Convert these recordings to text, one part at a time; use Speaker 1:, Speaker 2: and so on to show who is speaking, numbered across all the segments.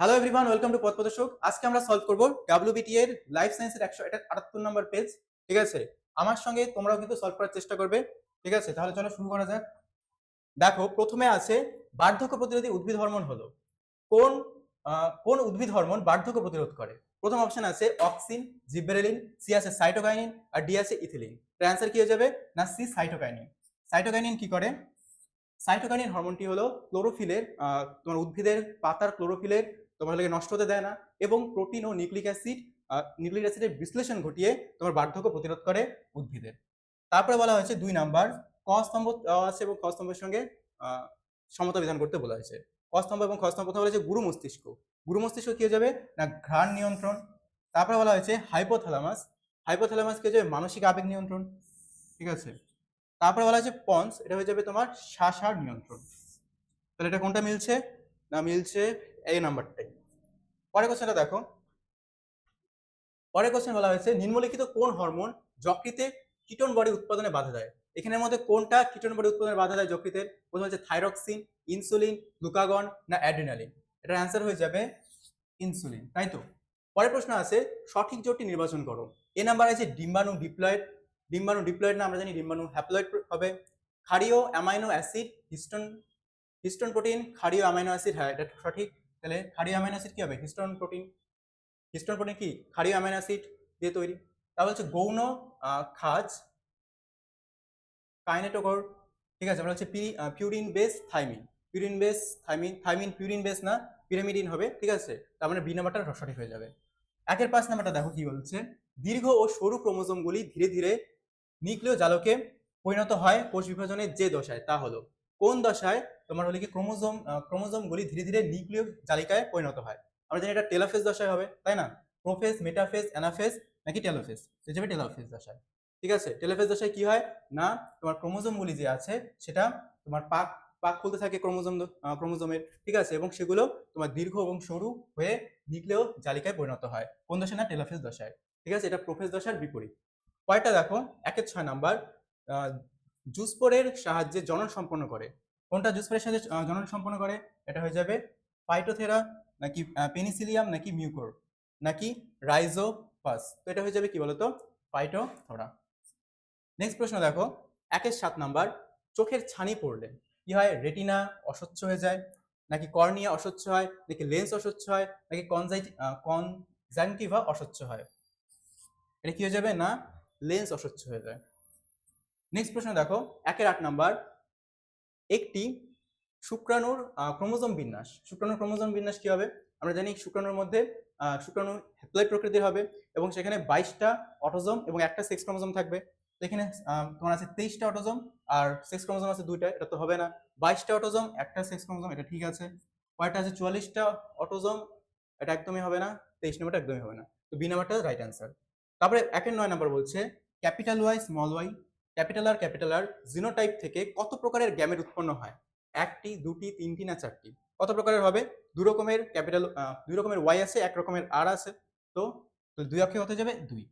Speaker 1: Hello everyone welcome to পথ আজকে আমরা সলভ করব ডাব্লিউবিটি এর লাইফ সায়েন্সের একশো আটাত্তর নম্বর পেজ ঠিক আছে? আমার সঙ্গে তোমরাও কিন্তু সলভ করার চেষ্টা করবে, ঠিক আছে? তাহলে চলো শুরু করা যাক। দেখো, প্রথমে আছে বার্ধক্য প্রতিরোধী উদ্ভিদ হরমোন হলো। কোন কোন উদ্ভিদ হরমোন বার্ধক্য প্রতিরোধ করে? প্রথম অপশন আছে অক্সিন জিব্রেলিন সি আছে সাইটোকাইনিন আর ডি আছে ইথিলিন এর অ্যান্সার কি হয়ে যাবে? না সি সাইটোকাইনিন সাইটোকাইনিন কি করে? সাইটোকাইনিন হরমোনটি হলো ক্লোরোফিলের তোমার উদ্ভিদের পাতার ক্লোরোফিলের তোমার লাগে নষ্ট হতে দেয় না। এবং প্রোটিন ও নিউক্লিক অ্যাসিড নিউক্লিক অ্যাসিডের বিশ্লেষণ ঘটিয়ে তোমার বার্ধক্য প্রতিরোধ করে উদ্ভিদের। তারপরে বলা হয়েছে দুই নাম্বার ক স্তম্ভ আছে এবং খ স্তম্ভের সঙ্গে সমতা বিধান করতে বলা হয়েছে। ক স্তম্ভ এবং খ স্তম্ভ প্রথমে বলা হয়েছে গুরু মস্তিষ্ক। গুরু মস্তিষ্ক কি হয়ে যাবে? না, ঘ্রাণ নিয়ন্ত্রণ। তারপরে বলা হয়েছে হাইপোথ্যালামাস হাইপোথ্যালামাস কি হয়ে যাবে? মানসিক আবেগ নিয়ন্ত্রণ। ঠিক আছে? তারপরে বলা হয়েছে পন্স এটা হয়ে যাবে তোমার শ্বাসার নিয়ন্ত্রণ। তাহলে এটা কোনটা মিলছে? না, মিলছে এই নাম্বারটাই। পরের কোশ্চেনটা দেখো। পরের কোশ্চেন বলা হয়েছে, নিম্নলিখিত কোন হরমোন যকৃতে কিটোন বডি উৎপাদনে বাধা দেয়? এখানের মধ্যে কোনটা কিটোন বডি উৎপাদনে বাধা দেয় যকৃতের? প্রথম হচ্ছে থাইরক্সিন ইনসুলিন গ্লুকাগন না অ্যাড্রিনালিন এটার অ্যান্সার হয়ে যাবে ইনসুলিন তাই তো? পরের প্রশ্ন আছে, সঠিক জোটটি নির্বাচন করো। এ নাম্বার আছে ডিম্বাণু ডিপ্লয়েড ডিম্বাণু ডিপ্লয়েড না আমরা জানি ডিম্বাণু হ্যাপ্লয়েড হবে। ক্ষারীয় amino acid histone histone protein ক্ষারীয় amino acid হ্যাঁ এটা সঠিক। তাহলে ক্ষারীয় অ্যামাইনো অ্যাসিড কি হবে? হিস্টোন প্রোটিন হিস্টোন প্রোটিন কি? ক্ষারীয় অ্যামাইনো অ্যাসিড দিয়ে তৈরি। তাহলে হচ্ছে গৌণ খাজ, কাইনেটোকর, ঠিক আছে? আমরা হচ্ছে purine base thymine purine base thymine thymine purine base না পিরামিডিন হবে, ঠিক আছে? তার মানে বি নাম্বারটা সঠিক হয়ে যাবে। একের পাঁচ নাম্বারটা দেখো কি বলছে। দীর্ঘ ও সরু ক্রোমোজোমগুলি ধীরে ধীরে নিউক্লিয় জালকে পরিণত হয় কোষ বিভাজনের যে দশায়, তা হলো কোন দশায় তোমার হলে কি ক্রোমোজোম ক্রোমোজোমগুলি ধীরে ধীরে নিউক্লিয় জালিকায় পরিণত হয়? আমরা জানি এটা টেলাফেজ দশায় হবে, তাই না? প্রোফেজ মেটাফেজ অ্যানাফেজ নাকি টেলোফেজ সে যাবে টেলোফেজ দশায়। ঠিক আছে টেলোফেজ দশায় কি হয়? না, তোমার ক্রোমোজোমগুলি যে আছে, সেটা তোমার পাক পাক খুলতে থাকে ক্রোমোজোম ক্রোমোজোমের। ঠিক আছে, এবং সেগুলো তোমার দীর্ঘ এবং সরু হয়ে নিউক্লিয় জালিকায় পরিণত হয়। কোন দশায় না? টেলোফেজ দশায়। ঠিক আছে, এটা প্রোফেজ দশার বিপরীত। কয়টা দেখো, একের ছয় নাম্বার জুসপোরের সাহায্যে জনন সম্পন্ন করে। কোনটা জুসপোরের সাহায্যে জনন সম্পন্ন করে? এটা হয়ে যাবে ফাইটোথেরা নাকি পেনিসিলিয়াম নাকি মিউকোর নাকি রাইজোপাস তো এটা হয়ে যাবে কি বলতো? ফাইটোথোরা নেক্সট প্রশ্ন দেখো। একের সাত নাম্বার, চোখের ছানি পড়লে কি হয়? রেটিনা অস্বচ্ছ হয়ে যায়, নাকি কর্নিয়া অস্বচ্ছ হয়, নাকি লেন্স অস্বচ্ছ হয়, নাকি কনজাইট কনজাংটিভা অস্বচ্ছ হয়? এটা কি হয়ে যাবে? না লেন্স অস্বচ্ছ হয়ে যায়। নেক্সট প্রশ্ন দেখো, একের আট নাম্বার, একটি শুক্রাণুর ক্রোমোজোম বিন্যাস। শুক্রাণুর ক্রোমোজোম বিন্যাস কি হবে? আমরা জানি শুক্রাণুর মধ্যে শুক্রাণু হ্যাপ্লয়েড প্রকৃতির হবে এবং সেখানে বাইশটা অটোজোম এবং একটা সেক্স ক্রোমোজোম থাকবে। এখানে তোমার আছে তেইশটা অটোজোম আর সেক্স ক্রোমোজোম আছে দুইটা, এটা তো হবে না। বাইশটা অটোজোম, একটা সেক্স ক্রোমোজোম, এটা ঠিক আছে। কয়টা আছে? চুয়াল্লিশটা অটোজোম, এটা একদমই হবে না। তেইশ নম্বরটা একদমই হবে না। তো বি নাম্বারটা রাইট অ্যান্সার তারপরে একের নয় নাম্বার বলছে, capital Y, small Y? Capital R capital R genotype থেকে কত প্রকারের গ্যামেট উৎপন্ন হয়? একটি, দুটি, তিনটি না চারটি? কত প্রকারের হবে? দু রকমের ক্যাপিটাল দুই রকমের ওয়াই আছে, এক রকমের আর আছে। তো দুই অক্ষে হতে যাবে? দুই।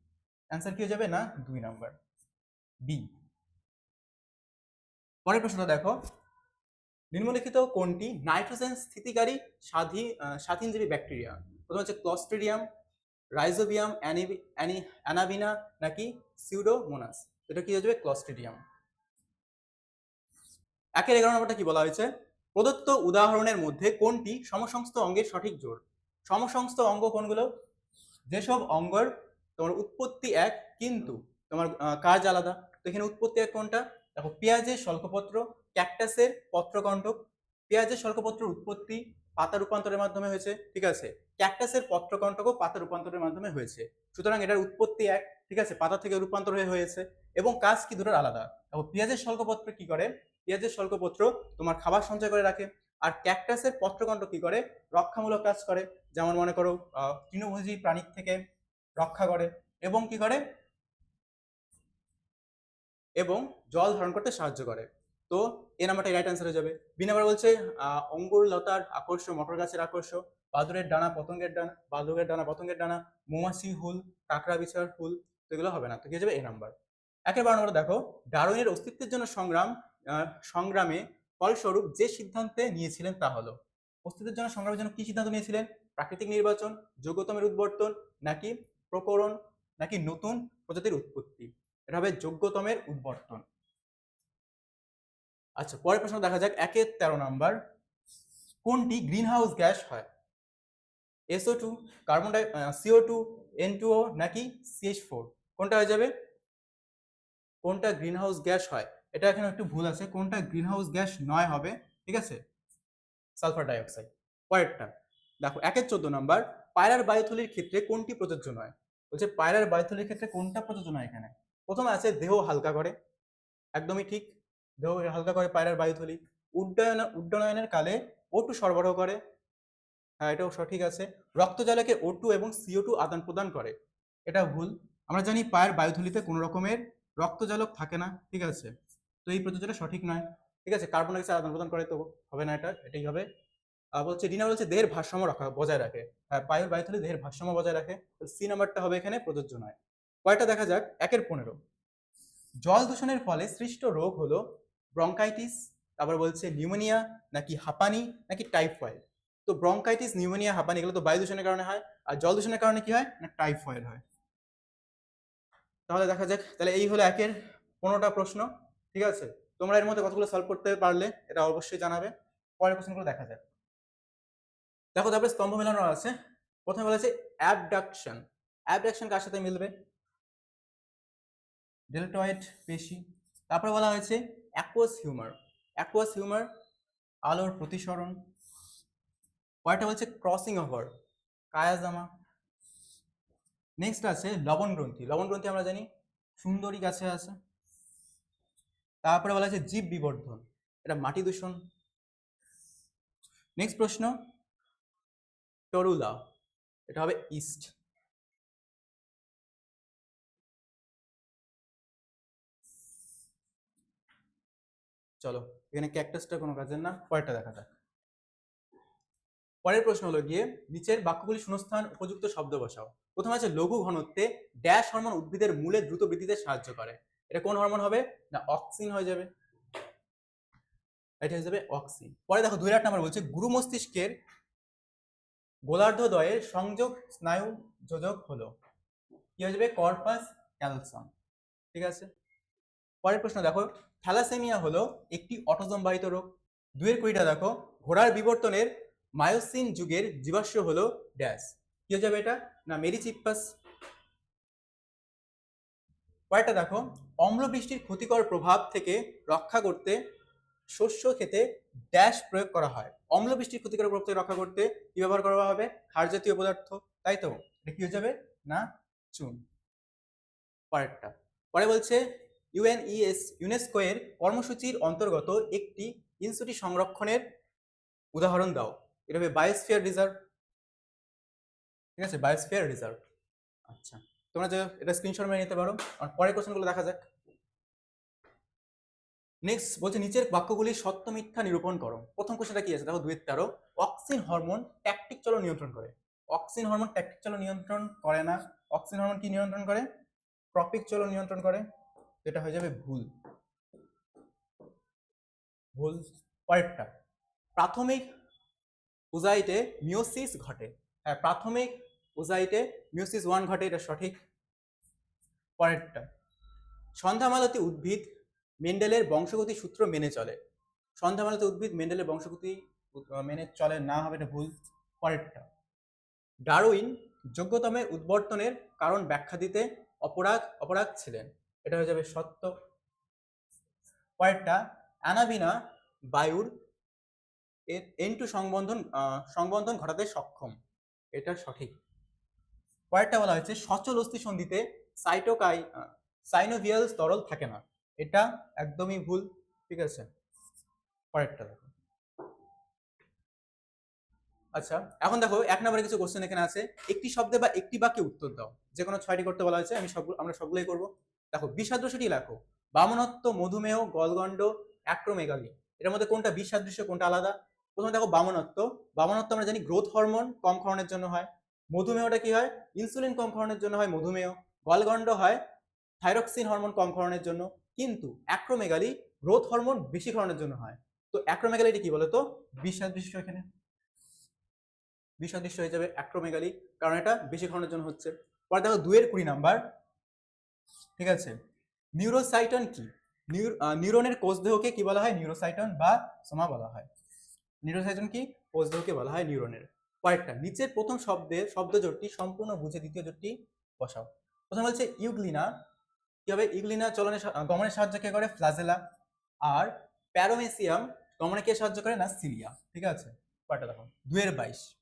Speaker 1: অ্যান্সার কি হয়ে যাবে? না, দুই নাম্বার বি পরের প্রশ্নটা দেখো। নিম্নলিখিত কোনটি? নাইট্রোজেন স্থিতিকারী স্বাধীন স্বাধীনজীবী ব্যাকটেরিয়া। প্রথম হচ্ছে Clostridium Rhizobium ana- ana- Anabaena নাকি সিউডোমোনাস এটা কি হয়ে যাবে? ক্লস্ট্রিডিয়াম একের এগারো নম্বরটা কি বলা হয়েছে? প্রদত্ত উদাহরণের মধ্যে কোনটি সমসংস্থ অঙ্গের সঠিক জোর? সমসংস্থ অঙ্গ কোনগুলো? যেসব অঙ্গর তোমার উৎপত্তি এক, কিন্তু তোমার কাজ আলাদা। তো এখানে উৎপত্তি এক কোনটা? দেখো, পেঁয়াজের স্বল্পপত্র, ক্যাকটাসের পত্রকণ্টক। পেঁয়াজের স্বল্পপত্রের উৎপত্তি পাতা রূপান্তরের মাধ্যমে হয়েছে, ঠিক আছে? ক্যাকটাসের পত্রকণ্টকও পাতা রূপান্তরের মাধ্যমে হয়েছে। সুতরাং এটার উৎপত্তি এক, ঠিক আছে? পাতা থেকে রূপান্তর হয়ে হয়েছে এবং কাজ কি দুটোর আলাদা? দেখো পেঁয়াজের স্বল্পপত্র কি করে? পেঁয়াজের স্বল্পপত্র তোমার খাবার সঞ্চয় করে রাখে আর ক্যাকটাসের পত্রকণ্ঠ কি করে? রক্ষামূলক কাজ করে। যেমন মনে করো তৃণভোজী প্রাণীর থেকে রক্ষা করে এবং কি করে? এবং জল ধারণ করতে সাহায্য করে। তো এ নাম্বারটা রাইট অ্যান্সার হয়ে যাবে। বি নাম্বার বলছে অঙ্গুর লতার আকর্ষ মটর গাছের আকর্ষ বাদুরের ডানা, পতঙ্গের ডানা বাদুরের ডানা, পতঙ্গের ডানা, মৌমাছি হুল, কাঁকড়া বিছার হুল, তো এগুলো হবে না। তো হয়ে যাবে? এ নাম্বার একেবারে বারো নম্বর দেখো, ডারউইনের অস্তিত্বের জন্য সংগ্রাম সংগ্রামে ফলস্বরূপ যে সিদ্ধান্তে নিয়েছিলেন তা হলো, অস্তিত্বের জন্য সংগ্রামের জন্য কি সিদ্ধান্ত নিয়েছিলেন? প্রাকৃতিক নির্বাচন যোগ্যতমের উদ্বর্তন, নাকি প্রকরণ, নাকি নতুন প্রজাতির উৎপত্তি? এটা হবে যোগ্যতমের উদ্বর্তন। আচ্ছা পরের প্রশ্ন দেখা যাক, একের তেরো নাম্বার কোনটি গ্রিন হাউস গ্যাস হয়? SO two carbon di CO two N two O নাকি সিএইচ ফোর কোনটা হয়ে যাবে? কোনটা গ্রিন হাউস গ্যাস হয়? এটা এখানে একটু ভুল আছে। কোনটা গ্রিন হাউস গ্যাস নয় হবে? ঠিক আছে? সালফার ডাইঅক্সাইড পরেরটা। দেখো, একের চোদ্দ নাম্বার পায়রার বায়ুথলির ক্ষেত্রে কোনটি প্রযোজ্য নয়? বলছে পায়রার বায়ুথলির ক্ষেত্রে কোনটা প্রযোজ্য নয় এখানে? প্রথমে আছে দেহ হালকা করে। একদমই ঠিক। দেহ হালকা করে পায়রার বায়ুথলি। উড্ডয়ন, উড্ডয়নের কালে ওটু সরবরাহ করে। হ্যাঁ এটাও সঠিক আছে। রক্তজালকে ও টু এবং সিও টু আদান প্রদান করে। এটা ভুল। আমরা জানি পায়ের বায়ুথলিতে কোনো রকমের রক্তজালক থাকে না, ঠিক আছে? তো এই প্রযোজনটা সঠিক নয়, ঠিক আছে? কার্বন ডাইঅক্সাইড আদান প্রদান করে তো হবে না এটা, এটাই হবে। বলছে ডিনা বলছে, দেহের ভারসাম্য রাখা বজায় রাখে। হ্যাঁ পায়ের বায়ুথলি দেহের ভারসাম্য বজায় রাখে। সি নাম্বারটা হবে এখানে, প্রযোজ্য নয়। কয়টা দেখা যাক, একের পনেরো। জল দূষণের ফলে সৃষ্ট রোগ হলো ব্রঙ্কাইটিস, তারপর বলছে নিউমোনিয়া, নাকি হাঁপানি, নাকি টাইফয়েড। তো ব্রঙ্কাইটিস নিউমোনিয়া হাঁপানি এগুলো তো বায়ু দূষণের কারণে হয়, আর জল দূষণের কারণে কি হয়? না টাইফয়েড হয়। তাহলে দেখা যাক, তাহলে এই হলো একের পনেরোটা প্রশ্ন, ঠিক আছে? তোমরা এর মধ্যে কতগুলো সলভ করতে পারলে, এটা অবশ্যই জানাবে। পরের প্রশ্নগুলো দেখা যাক। দেখো, তারপরে স্তম্ভ মেলানো আছে। প্রথমে বলেছে অ্যাবডাকশন অ্যাবডাকশন কার সাথে মিলবে? ডেলটয়েড পেশি। তারপরে বলা হয়েছে অ্যাকোয়াস হিউমার অ্যাকোয়াস হিউমার আলোর প্রতিসরণ। কয়টা হচ্ছে ক্রসিং ওভার কায়াজামা নেক্সট আছে লবণ গ্রন্থি। লবণ গ্রন্থি আমরা জানি সুন্দরী গাছে আছে। তারপরে বলা আছে জীব বিবর্ধন। এটা মাটি দূষণ। নেক্সট প্রশ্ন টরুলা এটা হবে ইস্ট চলো, এখানে ক্যাকটাসটা কোনো কাজের না, পরেরটা দেখা যাক। পরের প্রশ্ন হলো গিয়ে, নিচের বাক্যগুলি শূন্যস্থান উপযুক্ত শব্দ বসাও। প্রথম আছে লঘু ঘনত্বে ড্যাশ হরমোন উদ্ভিদের মূলে দ্রুত বৃদ্ধিতে সাহায্য করে। এটা কোন হরমোন হবে? না অক্সিন হয়ে যাবে। এটা হয়ে যাবে অক্সিন পরে দেখো দুই আট নাম্বার বলছে, গুরু মস্তিষ্কের গোলার্ধদ্বয়ের সংযোগ স্নায়ু যোজক হলো। কি হয়ে যাবে? কর্পাস ক্যালসাম ঠিক আছে? পরের প্রশ্ন দেখো থ্যালাসেমিয়া হলো একটি অটোজম বাহিত রোগ। দুয়ের কুড়িটা দেখো, ঘোড়ার বিবর্তনের মায়োসিন যুগের জীবাশ্ম হলো ড্যাশ। কি হয়ে যাবে এটা? না, মেরিচিপ্পাস। পরেরটা দেখো, অম্লবৃষ্টির ক্ষতিকর প্রভাব থেকে রক্ষা করতে শস্য খেতে ড্যাশ প্রয়োগ করা হয়। অম্লবৃষ্টির ক্ষতিকর প্রভাব থেকে রক্ষা করতে কি ব্যবহার করা হবে? ক্ষার জাতীয় পদার্থ। তাই তো? এটা কি হয়ে যাবে? না, চুন। পরেরটা। পরে বলছে, ইউএনইএস ইউনেস্কো এর কর্মসূচির অন্তর্গত একটি ইনস্যুটি সংরক্ষণের উদাহরণ দাও। এটা হবে বায়োস্ফিয়ার রিজার্ভ ঠিক আছে? বায়োস্ফিয়ার রিজার্ভ আচ্ছা। তোমরা যে এটা স্ক্রিনশট মেরে নিতে পারো। আর পরের কোশ্চেনগুলো দেখা যাক। নেক্সট বলছে নিচের বাক্যগুলি সত্য মিথ্যা নিরূপণ করো। প্রথম কোশ্চেনটা কি আছে? দেখো দুয়ের তেরো। অক্সিন হরমোন ট্যাকটিক চলো নিয়ন্ত্রণ করে। অক্সিন হরমোন ট্যাকটিক চলো নিয়ন্ত্রণ করে না। অক্সিন হরমোন কি নিয়ন্ত্রণ করে? ট্রপিক চলো নিয়ন্ত্রণ করে। এটা হয়ে যাবে ভুল। ভুল পরেরটা। প্রাথমিক উজাইটে মিওসিস ঘটে। হ্যাঁ প্রাথমিক উজাইটে মিওসিস ওয়ান ঘটে, এটা সঠিক। পরেরটা, সন্ধ্যামালতী উদ্ভিদ মেন্ডেলের বংশগতি সূত্র মেনে চলে। সন্ধ্যামালতী উদ্ভিদ মেন্ডেলের বংশগতি মেনে চলে না হবে এটা ভুল। পরেরটা, ডারউইন যোগ্যতমের উদ্বর্তনের কারণ ব্যাখ্যা দিতে অপরাগ অপরাগ ছিলেন। এটা হয়ে যাবে সত্য। পরেরটা, অ্যানাবিনা বায়ুর এন টু সংবন্ধন সংবন্ধন ঘটাতে সক্ষম। এটা সঠিক। পরেরটা বলা হয়েছে, সচল অস্থি সন্ধিতে সাইটোকাই সাইনোভিয়াল তরল থাকে না। এটা একদমই ভুল, ঠিক আছে? পরেরটা দেখো। আচ্ছা এখন দেখো, এক নম্বরে কিছু কোশ্চেন এখানে আছে। একটি শব্দে বা একটি বাক্যে উত্তর দাও। যে কোনো ছয়টি করতে বলা হয়েছে, আমি সবগুলো, আমরা সবগুলোই করব। দেখো, বিষাদৃশ্যটি লেখো। বামনত্ব, মধুমেহ, গলগণ্ড, অ্যাক্রোমেগালি। এটার মধ্যে কোনটা বিষাদৃশ্য, কোনটা আলাদা? প্রথমে দেখো বামনত্ব। বামনত্ব আমরা জানি গ্রোথ হরমোন কম ক্ষরণের জন্য হয়। মধুমেহটা কি হয়? ইনসুলিন কম ক্ষরণের জন্য হয় মধুমেহ। গলগণ্ড হয় থাইরক্সিন হরমোন কম ক্ষরণের জন্য। কিন্তু অ্যাক্রোমেগালি গ্রোথ হরমোন বেশি ক্ষরণের জন্য হয়। তো অ্যাক্রোমেগালিটি কি বলতো? বিষাদৃশ্য এখানে। বিষদৃশ্য হয়ে যাবে অ্যাক্রোমেগালি কারণ এটা বেশি ক্ষণের জন্য হচ্ছে। পরে দেখো দুইয়ের কুড়ি নাম্বার। ঠিক আছে? নিউরোসাইটন কি? নিউরনের কোষদেহকে কি বলা হয়? নিউরোসাইটন বা সোমা বলা হয়। নিউরোসাইটন কি? কোষদেহকে বলা হয় নিউরনের। কয়েকটা নিচের প্রথম শব্দের শব্দ জোটটি সম্পূর্ণ বুঝে দ্বিতীয় জোটটি বসাও। প্রথম বলছে ইউগ্লিনা কি হবে? ইউগ্লিনা চলনে সা- আহ, গমনে সাহায্য কে করে? ফ্লাজেলা। আর প্যারোমেসিয়াম গমনে কে সাহায্য করে? না সিলিয়া। ঠিক আছে? কয়টা দেখো। দুয়ের বাইশ।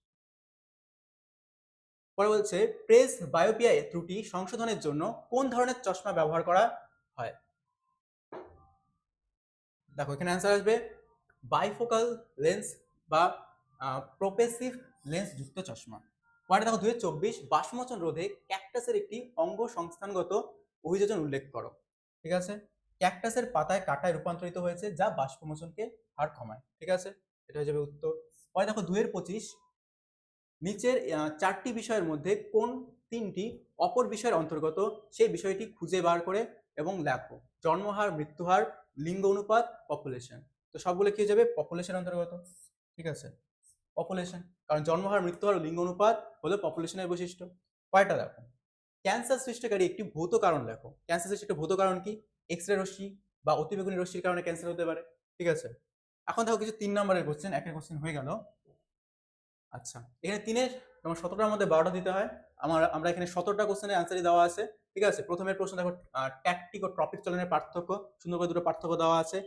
Speaker 1: পরে বলছে প্রেস বায়োপিয়া ত্রুটি সংশোধনের জন্য কোন ধরনের চশমা ব্যবহার করা হয়? দেখো এখানে অ্যান্সার আসবে। বাইফোকাল লেন্স বা প্রোপেসিভ লেন্স যুক্ত চশমা। পরে দেখো দুই চব্বিশ বাষ্পমোচন রোধে ক্যাকটাসের একটি অঙ্গ সংস্থানগত অভিযোজন উল্লেখ করো। ঠিক আছে? ক্যাকটাসের পাতায় কাটায় রূপান্তরিত হয়েছে যা বাষ্পমোচনকে হার কমায়। ঠিক আছে? এটা হয়ে যাবে উত্তর। পরে দেখো দুইয়ের পঁচিশ নিচের চারটি বিষয়ের মধ্যে কোন তিনটি অপর বিষয়ের অন্তর্গত সেই বিষয়টি খুঁজে বার করে এবং লেখো। জন্মহার, মৃত্যুহার, লিঙ্গ অনুপাত পপুলেশন তো সবগুলো কি যাবে? পপুলেশন অন্তর্গত। ঠিক আছে? পপুলেশন কারণ জন্মহার, মৃত্যুহার লিঙ্গ অনুপাত হলো পপুলেশনের বৈশিষ্ট্য। কয়টা দেখো। ক্যান্সার সৃষ্টিকারী একটি ভৌত কারণ দেখো ক্যান্সার সৃষ্টি একটা ভৌত কারণ কি? এক্স রে রশ্মি বা অতিবেগুনি রশ্মির কারণে ক্যান্সার হতে পারে। ঠিক আছে? এখন দেখো কিছু তিন নম্বরের কোশ্চেন একটা কোশ্চেন হয়ে গেল। আচ্ছা এখানে তিনের, তোমার সতেরোটার মধ্যে বারোটা দিতে হয়। আমার, আমরা এখানে সতেরোটা কোশ্চেনের অ্যান্সারই দেওয়া আছে। ঠিক আছে? প্রথমের প্রশ্ন দেখো ট্যাকটিক ও ট্রপিক চলনের পার্থক্য। সুন্দর করে দুটো পার্থক্য দেওয়া আছে।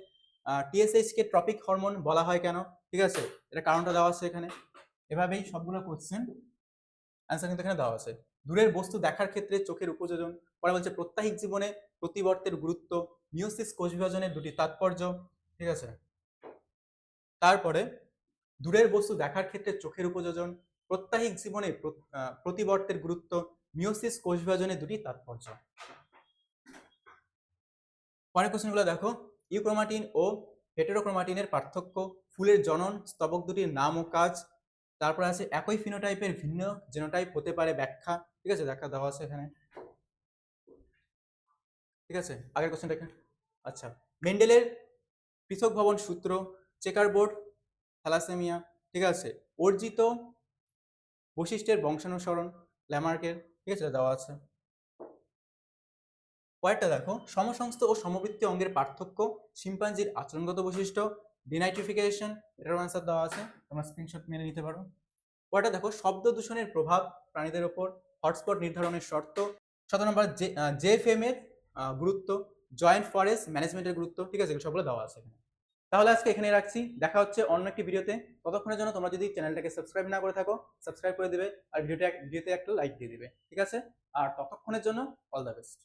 Speaker 1: টিএসএইচ কে ট্রপিক হরমোন বলা হয় কেন? ঠিক আছে? এটা কারণটা দেওয়া আছে এখানে। এভাবেই সবগুলো কোশ্চেন অ্যান্সার কিন্তু এখানে দেওয়া আছে। দূরের বস্তু দেখার ক্ষেত্রে চোখের উপযোজন, পরে বলছে প্রত্যাহিক জীবনে প্রতিবর্তের গুরুত্ব মিওসিস কোষ বিভাজনের দুটি তাৎপর্য, ঠিক আছে? তারপরে, দূরের বস্তু দেখার ক্ষেত্রে চোখের উপযোজন প্রত্যাহিক জীবনে প্র- প্রতিবর্তের গুরুত্ব মিওসিস কোষ বিভাজনের দুটি তাৎপর্য। পরের কোশ্চেনগুলো দেখো। ইউক্রোমাটিন ও হেটেরোক্রোমাটিনের পার্থক্য, ফুলের জনন, স্তবক দুটির নাম ও কাজ, তারপর আছে একই ফিনোটাইপের ভিন্ন জেনোটাইপ হতে পারে ব্যাখ্যা, ঠিক আছে? ব্যাখ্যা দেওয়া আছে এখানে। ঠিক আছে? আগের কোশ্চেনটা এখানে। আচ্ছা মেন্ডেলের পৃথক ভবন সূত্র, চেকার বোর্ড, থ্যালাসেমিয়া, ঠিক আছে? অর্জিত বৈশিষ্ট্যের বংশানুসরণ, ল্যামার্কের, ঠিক আছে? দেওয়া আছে। কয়েকটা দেখো। সমসংস্থ ও সমবৃত্তি অঙ্গের পার্থক্য, শিম্পাঞ্জির আচরণগত বৈশিষ্ট্য ডিনাইট্রিফিকেশন এটার অ্যান্সার দেওয়া আছে, তোমরা স্ক্রিনশট মেনে নিতে পারো। কয়টা দেখো, শব্দ দূষণের প্রভাব প্রাণীদের ওপর হটস্পট নির্ধারণের শর্ত সতেরো নম্বর জে এর গুরুত্ব জয়েন্ট ফরেস্ট ম্যানেজমেন্টের গুরুত্ব, ঠিক আছে? সবগুলো দেওয়া আছে এখানে। তাহলে আজকে এখানে রাখছি। দেখা হচ্ছে অন্য একটি ভিডিওতে। ততক্ষণের জন্য তোমরা যদি চ্যানেলটাকে সাবস্ক্রাইব না করে থাকো সাবস্ক্রাইব করে দেবে, আর ভিডিওটা ভিডিওতে একটা লাইক দিয়ে দিবে, ঠিক আছে? আর ততক্ষণের জন্য অল দ্য বেস্ট